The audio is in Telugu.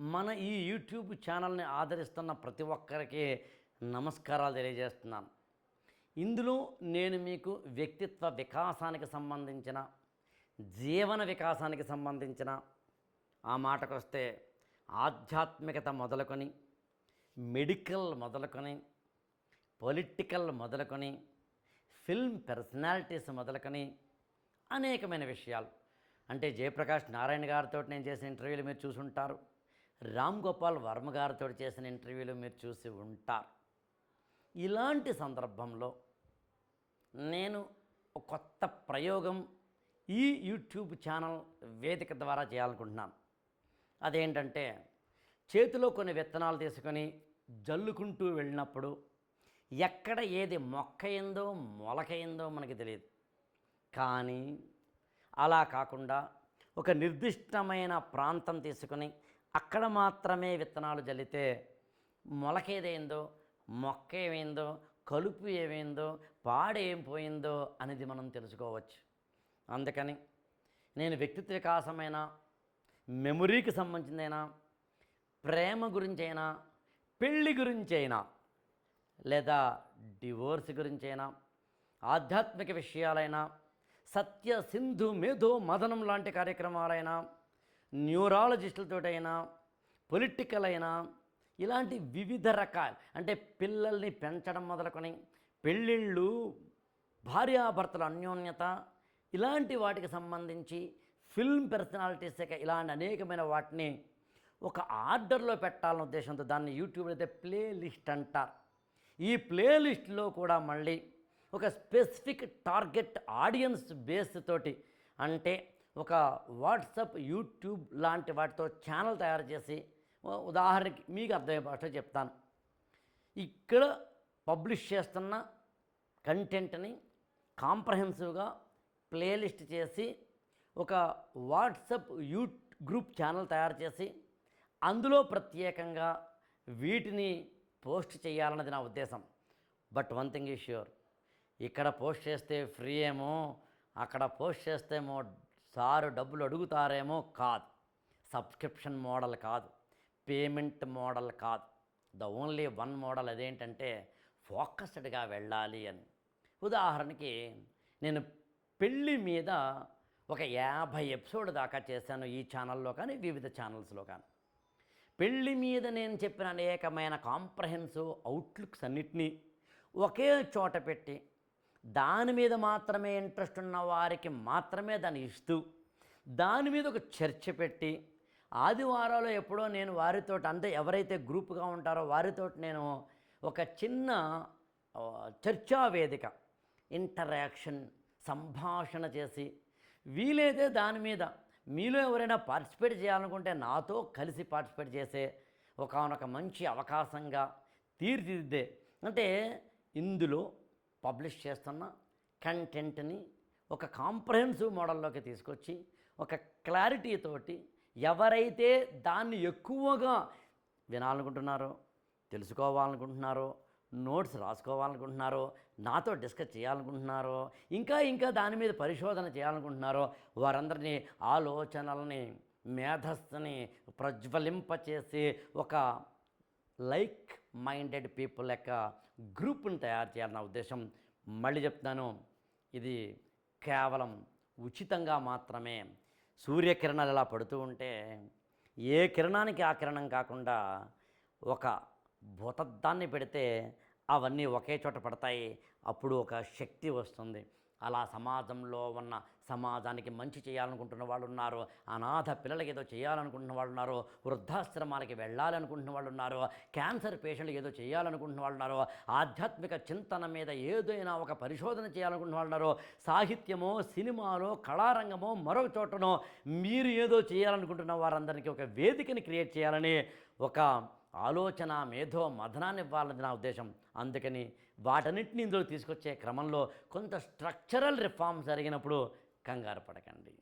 మన ఈ యూట్యూబ్ ఛానల్ని ఆదరిస్తున్న ప్రతి ఒక్కరికి నమస్కారాలు తెలియజేస్తున్నాను. ఇందులో నేను మీకు వ్యక్తిత్వ వికాసానికి సంబంధించిన జీవన వికాసానికి సంబంధించిన ఆ మాటకొస్తే ఆధ్యాత్మికత మొదలుకొని మెడికల్ మొదలుకొని పొలిటికల్ మొదలుకొని ఫిల్మ్ పర్సనాలిటీస్ మొదలుకొని అనేకమైన విషయాలు. అంటే జయప్రకాష్ నారాయణ గారితో నేను చేసిన ఇంటర్వ్యూలు మీరు చూసుంటారు. రామ్ గోపాల్ వర్మ గారితో చేసిన ఇంటర్వ్యూలు మీరు చూసి ఉంటారు. ఇలాంటి సందర్భంలో నేను ఒక కొత్త ప్రయోగం ఈ యూట్యూబ్ ఛానల్ వేదిక ద్వారా చేయాలనుకుంటున్నాను. అదేంటంటే చేతిలో కొన్ని విత్తనాలు తీసుకొని జల్లుకుంటూ వెళ్ళినప్పుడు ఎక్కడ ఏది మొక్కయిందో మొలకయిందో మనకి తెలియదు. కానీ అలా కాకుండా ఒక నిర్దిష్టమైన ప్రాంతం తీసుకొని అక్కడ మాత్రమే విత్తనాలు జల్లితే మొలకేదైందో మొక్క ఏమైందో కలుపు ఏమైందో పాడేం పోయిందో అనేది మనం తెలుసుకోవచ్చు. అందుకని నేను వ్యక్తిత్వ వికాసమైన మెమొరీకి సంబంధించిందైనా ప్రేమ గురించైనా పెళ్ళి గురించైనా లేదా డివోర్స్ గురించైనా ఆధ్యాత్మిక విషయాలైనా సత్య సింధు మేధో మదనం లాంటి కార్యక్రమాలైనా న్యూరాలజిస్టులతోటైనా పొలిటికల్ అయినా ఇలాంటి వివిధ రకాల అంటే పిల్లల్ని పెంచడం మొదలుకొని పెళ్ళిళ్ళు భార్యాభర్తల అన్యోన్యత ఇలాంటి వాటికి సంబంధించి ఫిల్మ్ పర్సనాలిటీస్ ఇలాంటి అనేకమైన వాటిని ఒక ఆర్డర్లో పెట్టాలన్న ఉద్దేశంతో దాన్ని యూట్యూబ్లో అయితే ప్లే లిస్ట్ అంటారు. ఈ ప్లే లిస్ట్లో కూడా మళ్ళీ ఒక స్పెసిఫిక్ టార్గెట్ ఆడియన్స్ బేస్ తోటి అంటే ఒక వాట్సప్ యూట్యూబ్ లాంటి వాటితో ఛానల్ తయారు చేసి ఉదాహరణకి మీకు అర్థమయ్యే భాషలో చెప్తాను. ఇక్కడ పబ్లిష్ చేస్తున్న కంటెంట్ని కాంప్రహెన్సివ్గా ప్లేలిస్ట్ చేసి ఒక వాట్సప్ యూ గ్రూప్ ఛానల్ తయారు చేసి అందులో ప్రత్యేకంగా వీటిని పోస్ట్ చేయాలన్నది నా ఉద్దేశం. బట్ వన్ థింగ్ ఈ ష్యూర్ ఇక్కడ పోస్ట్ చేస్తే ఫ్రీ ఏమో అక్కడ పోస్ట్ చేస్తేమో సారు డబ్బులు అడుగుతారేమో కాదు. సబ్స్క్రిప్షన్ మోడల్ కాదు. పేమెంట్ మోడల్ కాదు. ద ఓన్లీ వన్ మోడల్ అదేంటంటే ఫోకస్డ్గా వెళ్ళాలి అని. ఉదాహరణకి నేను పెళ్ళి మీద ఒక యాభై ఎపిసోడ్ దాకా చేశాను ఈ ఛానల్లో కానీ వివిధ ఛానల్స్లో కానీ. పెళ్ళి మీద నేను చెప్పిన అనేకమైన కాంప్రహెన్సివ్ అవుట్లుక్స్ అన్నిటినీ ఒకే చోట పెట్టి దాని మీద మాత్రమే ఇంట్రెస్ట్ ఉన్న వారికి మాత్రమే దాన్ని ఇస్తూ దాని మీద ఒక చర్చ పెట్టి ఆదివారాలు ఎప్పుడో నేను వారితో అంటే ఎవరైతే గ్రూప్గా ఉంటారో వారితో నేను ఒక చిన్న చర్చా వేదిక ఇంటరాక్షన్ సంభాషణ చేసి వీలైతే దాని మీద మీలో ఎవరైనా పార్టిసిపేట్ చేయాలనుకుంటే నాతో కలిసి పార్టిసిపేట్ చేసే ఒకనొక మంచి అవకాశంగా తీర్చిదిద్దే. అంటే ఇందులో పబ్లిష్ చేస్తున్న కంటెంట్ని ఒక కాంప్రహెన్సివ్ మోడల్లోకి తీసుకొచ్చి ఒక క్లారిటీ తోటి ఎవరైతే దాన్ని ఎక్కువగా వినాలనుకుంటున్నారో తెలుసుకోవాలనుకుంటున్నారో నోట్స్ రాసుకోవాలనుకుంటున్నారో నాతో డిస్కస్ చేయాలనుకుంటున్నారో ఇంకా ఇంకా దాని మీద పరిశోధన చేయాలనుకుంటున్నారో వారందరినీ ఆలోచనలని మేధస్సుని ప్రజ్వలింపచేసి ఒక లైక్ మైండెడ్ పీపుల్ యొక్క గ్రూప్ని తయారు చేయాలన్న ఉద్దేశం మళ్ళీ చెప్తాను ఇది కేవలం ఉచితంగా మాత్రమే. సూర్యకిరణాలు ఇలా పడుతూ ఉంటే ఏ కిరణానికి ఆ కిరణం కాకుండా ఒక భూతద్దాన్ని పెడితే అవన్నీ ఒకే చోట పడతాయి. అప్పుడు ఒక శక్తి వస్తుంది. అలా సమాజంలో ఉన్న సమాజానికి మంచి చేయాలనుకుంటున్న వాళ్ళు ఉన్నారు అనాథ పిల్లలకి ఏదో చేయాలనుకుంటున్న వాళ్ళు ఉన్నారు వృద్ధాశ్రమాలకి వెళ్ళాలనుకుంటున్న వాళ్ళు ఉన్నారు క్యాన్సర్ పేషెంట్లు ఏదో చేయాలనుకుంటున్న వాళ్ళు ఉన్నారు ఆధ్యాత్మిక చింతన మీద ఏదైనా ఒక పరిశోధన చేయాలనుకుంటున్న వాళ్ళు ఉన్నారు సాహిత్యమో సినిమాలో కళారంగమో మరొక చోటనో మీరు ఏదో చేయాలనుకుంటున్న వారందరికీ ఒక వేదికని క్రియేట్ చేయాలని ఒక ఆలోచన మేధో మదనాన్ని ఇవ్వాలన్నది నా ఉద్దేశం. అందుకని వాటన్నింటినీ ఇందులో తీసుకొచ్చే క్రమంలో కొంత స్ట్రక్చరల్ రిఫార్మ్ జరిగినప్పుడు కంగారు పడకండి.